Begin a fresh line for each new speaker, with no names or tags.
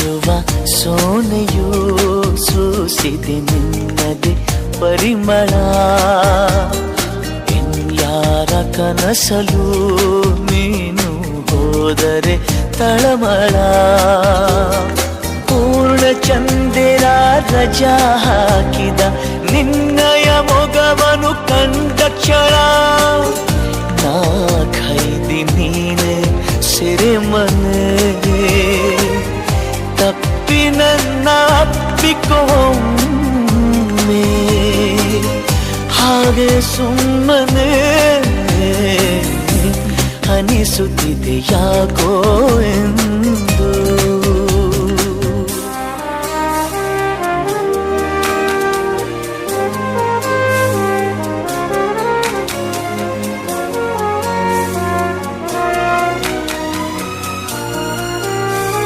ಮಿನುಗುತ್ತಿರುವ ಸೋನೆಯು ಸೂಸಿದೆ ನಿನ್ನದೆ ಪರಿಮಳ. ಇನ್ಯಾರ ಕನಸಲು ನೀನು ಹೋದರೆ ತಳಮಳ. ಪೂರ್ಣ ಚಂದಿರ ರಜಾ ಹಾಕಿದ ನಿನ್ನಯ ಮೊಗವನು ಕಂಡ ಕ್ಷಣ. ನಾ ಖೈದಿ ನೀನೆ ಸೆರೆಮನೆ. ತಪ್ಪಿ ನನ್ನ ಅಪ್ಪಿಕೊಮ್ಮೆ ಹಾಗೆ ಸುಮ್ಮನೆ ಅನಿಸುತ್ತಿದೆ ಯಾಕೋ ಎಂದು